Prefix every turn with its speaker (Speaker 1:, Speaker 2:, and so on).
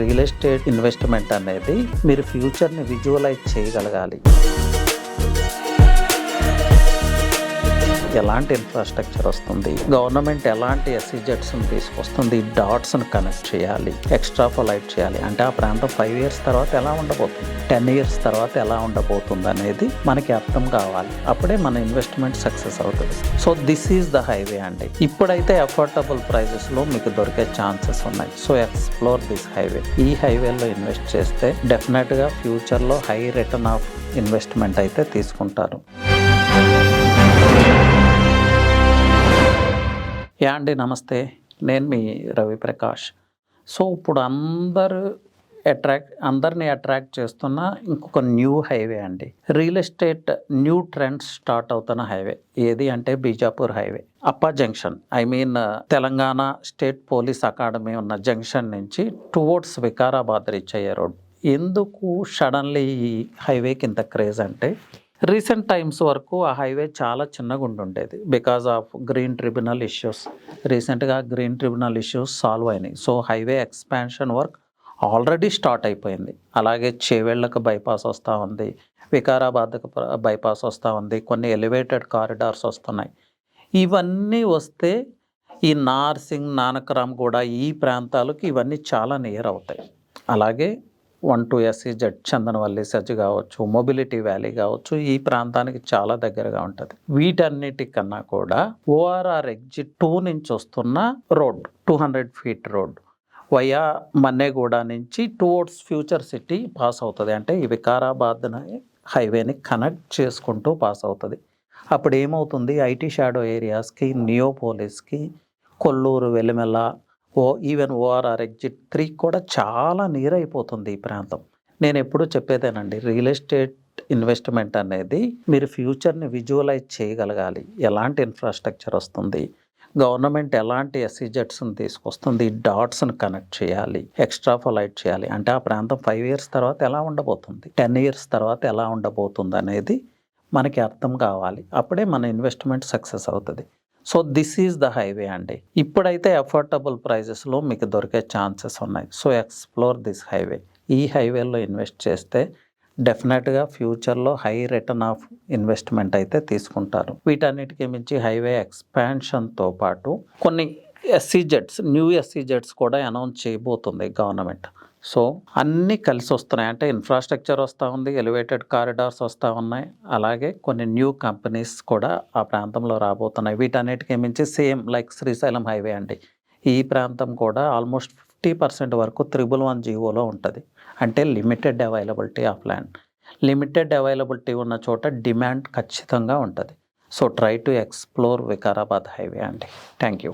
Speaker 1: Real estate investment అనేది మీరు ఫ్యూచర్ని visualise చేయగలగాలి. ఎలాంటి ఇన్ఫ్రాస్ట్రక్చర్ వస్తుంది? గవర్నమెంట్ ఎలాంటి ఎస్సీజెట్స్ని తీసుకొస్తుంది? డాట్స్ని కనెక్ట్ చేయాలి ఎక్స్ట్రా ఫొలైట్ చేయాలి. అంటే ఆ ప్రాంతం ఫైవ్ ఇయర్స్ తర్వాత ఎలా ఉండబోతుంది? టెన్ ఇయర్స్ తర్వాత ఎలా ఉండబోతుంది అనేది మనకి అర్థం కావాలి. అప్పుడే మన ఇన్వెస్ట్మెంట్ సక్సెస్ అవుతుంది. So this is the highway అండి. ఇప్పుడైతే అఫోర్డబుల్ ప్రైజెస్లో మీకు దొరికే ఛాన్సెస్ ఉన్నాయి. సో ఎక్స్ప్లోర్ దిస్ హైవే ఈ హైవేలో ఇన్వెస్ట్ చేస్తే డెఫినెట్గా ఫ్యూచర్లో హై రిటర్న్ ఆఫ్ ఇన్వెస్ట్మెంట్ అయితే తీసుకుంటారు. యా అండి నమస్తే. నేను మీ రవి ప్రకాష్. సో ఇప్పుడు అందరు అట్రాక్ట్ అందరిని అట్రాక్ట్ చేస్తున్న ఇంకొక న్యూ హైవే అండి. Real estate new trends start అవుతున్న హైవే. ఏది అంటే Bijapur highway. Appa junction. I mean Telangana state police academy ఉన్న జంక్షన్ నుంచి టువర్డ్స్ వికారాబాద్ రీచ్ అయ్యే రోడ్. ఎందుకు సడన్లీ ఈ హైవేకి ఇంత క్రేజ్ అంటే రీసెంట్ టైమ్స్ వరకు ఆ హైవే చాలా చిన్నగా ఉండుండేది. Because of green tribunal issues. రీసెంట్గా గ్రీన్ ట్రిబ్యునల్ ఇష్యూస్ సాల్వ్ అయినాయి. So highway expansion work already start అయిపోయింది. అలాగే చేవెళ్ళకు బైపాస్ వస్తూ ఉంది. వికారాబాద్కు బైపాస్ వస్తూ ఉంది. కొన్ని ఎలివేటెడ్ కారిడార్స్ వస్తున్నాయి. ఇవన్నీ వస్తే ఈ నార్సింగ్ నానకరామ్ కూడా ఈ ప్రాంతాలకు ఇవన్నీ చాలా నియర్ అవుతాయి. అలాగే one two SC Z Chandanavalli సజ్జ కావచ్చు మొబిలిటీ వ్యాలీ కావచ్చు ఈ ప్రాంతానికి చాలా దగ్గరగా ఉంటుంది. వీటన్నిటికన్నా కూడా ఓఆర్ఆర్ ఎగ్జిట్ టూ నుంచి వస్తున్న road two hundred feet road via Manneguda నుంచి టువర్డ్స్ ఫ్యూచర్ సిటీ పాస్ అవుతుంది. అంటే ఈ వికారాబాద్ హైవేని కనెక్ట్ చేసుకుంటూ పాస్ అవుతుంది. అప్పుడు ఏమవుతుంది ఐటీ షాడో ఏరియాస్కి నియోపోలిస్కి కొల్లూరు వెలిమెల ఓ ఈవెన్ ఓఆర్ఆర్ ఎగ్జిట్ త్రీ కూడా చాలా నీర్ అయిపోతుంది ఈ ప్రాంతం. నేను ఎప్పుడూ చెప్పేదేనండి రియల్ ఎస్టేట్ ఇన్వెస్ట్మెంట్ అనేది మీరు ఫ్యూచర్ని విజువలైజ్ చేయగలగాలి. ఎలాంటి ఇన్ఫ్రాస్ట్రక్చర్ వస్తుంది గవర్నమెంట్ ఎలాంటి ఎస్సీజెట్స్ని తీసుకొస్తుంది డాట్స్ని కనెక్ట్ చేయాలి ఎక్స్ట్రా ఫలైట్ చేయాలి. అంటే ఆ ప్రాంతం ఫైవ్ ఇయర్స్ తర్వాత ఎలా ఉండబోతుంది టెన్ ఇయర్స్ తర్వాత ఎలా ఉండబోతుంది అనేది మనకి అర్థం కావాలి. అప్పుడే మన ఇన్వెస్ట్మెంట్ సక్సెస్ అవుతుంది. So this is the highway అండి. ఇప్పుడైతే అఫోర్డబుల్ ప్రైజెస్లో మీకు దొరికే ఛాన్సెస్ ఉన్నాయి. So explore this highway. ఈ హైవేలో ఇన్వెస్ట్ చేస్తే డెఫినెట్గా ఫ్యూచర్లో హై రిటర్న్ ఆఫ్ ఇన్వెస్ట్మెంట్ అయితే తీసుకుంటారు. వీటన్నిటికీ మించి హైవే ఎక్స్పాన్షన్తో పాటు కొన్ని ఎస్సీజెట్స్ న్యూ ఎస్సీజెట్స్ కూడా అనౌన్స్ చేయబోతుంది గవర్నమెంట్. సో అన్నీ కలిసి వస్తున్నాయి. అంటే ఇన్ఫ్రాస్ట్రక్చర్ వస్తూ ఉంది ఎలివేటెడ్ కారిడార్స్ వస్తూ ఉన్నాయి. అలాగే కొన్ని న్యూ కంపెనీస్ కూడా ఆ ప్రాంతంలో రాబోతున్నాయి. వీటన్నిటికీ మించి సేమ్ లైక్ శ్రీశైలం హైవే అండి. ఈ ప్రాంతం కూడా ఆల్మోస్ట్ ఫిఫ్టీ పర్సెంట్ వరకు త్రిబుల్ వన్ జీవోలో ఉంటుంది. అంటే limited availability of land limited availability ఉన్న చోట డిమాండ్ ఖచ్చితంగా ఉంటుంది. So try to explore Vikarabad highway అండి. Thank you